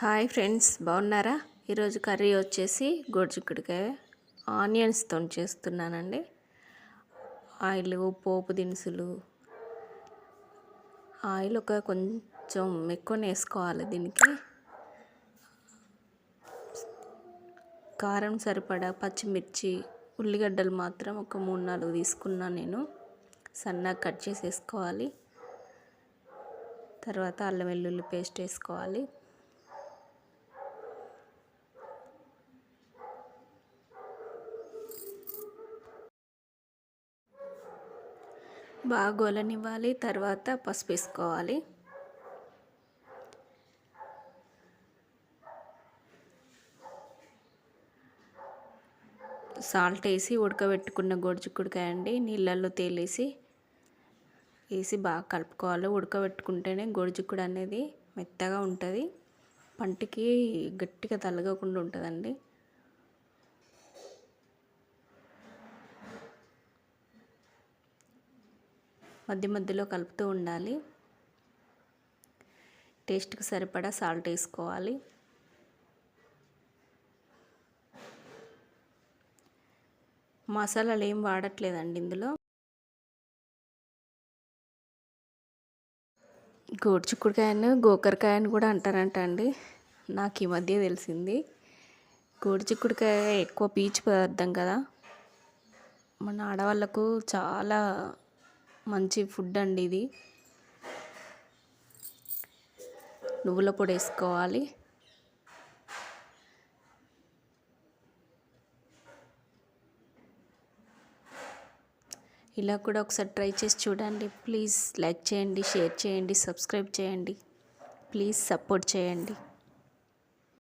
Hi friends బాగున్నారా? ఈరోజు curry వచ్చేసి గోడ్చిక్కుడికాయ ఆనియన్స్తో చేస్తున్నానండి. ఆయిల్ పోపు దినుసులు ఆయిల్ ఒక కొంచెం ఎక్కువనే వేసుకోవాలి దీనికి. కారం సరిపడా పచ్చిమిర్చి ఉల్లిగడ్డలు మాత్రం ఒక మూడు నాలుగు తీసుకున్నాను నేను. సన్నగా కట్ చేసి వేసుకోవాలి తర్వాత అల్లం వెల్లుల్లి పేస్ట్ వేసుకోవాలి. బాగా గోలనివ్వాలి తర్వాత పసుపు వేసుకోవాలి సాల్ట్ వేసి ఉడకబెట్టుకున్న గొడుచుకుడికాయ అండి నీళ్ళల్లో తేలేసి వేసి బాగా కలుపుకోవాలి. ఉడకబెట్టుకుంటేనే గొడుచుకుడు అనేది మెత్తగా ఉంటుంది. పంటికి గట్టిగా తలగకుండా ఉంటుందండి. మధ్య మధ్యలో కలుపుతూ ఉండాలి. టేస్ట్కి సరిపడా సాల్ట్ వేసుకోవాలి. మసాలాలు ఏం వాడట్లేదండి ఇందులో. గోడిచిక్కుడుకాయను గోకరకాయను కూడా అంటారంట అండి నాకు ఈ మధ్య తెలిసింది. గోడ్చిక్కుడుకాయ ఎక్కువ పీచు పదార్థం కదా. మన ఆడవాళ్ళకు చాలా మంచి ఫుడ్ అండి ఇది. నువ్వుల పొడి వేసుకోవాలి. ఇలా కూడా ఒకసారి ట్రై చేసి చూడండి. ప్లీజ్ లైక్ చేయండి షేర్ చేయండి సబ్స్క్రైబ్ చేయండి. ప్లీజ్ సపోర్ట్ చేయండి.